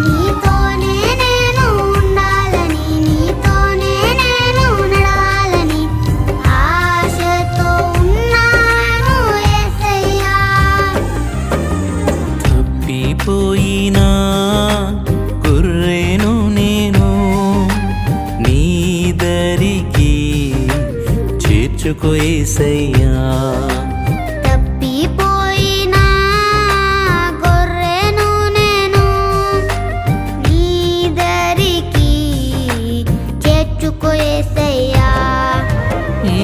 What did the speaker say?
నీతోనే నేను నడవాలని ఆశతో ఉన్నాను ఏసయ్యా. నీతోనే దరికి ఏసయ్యా.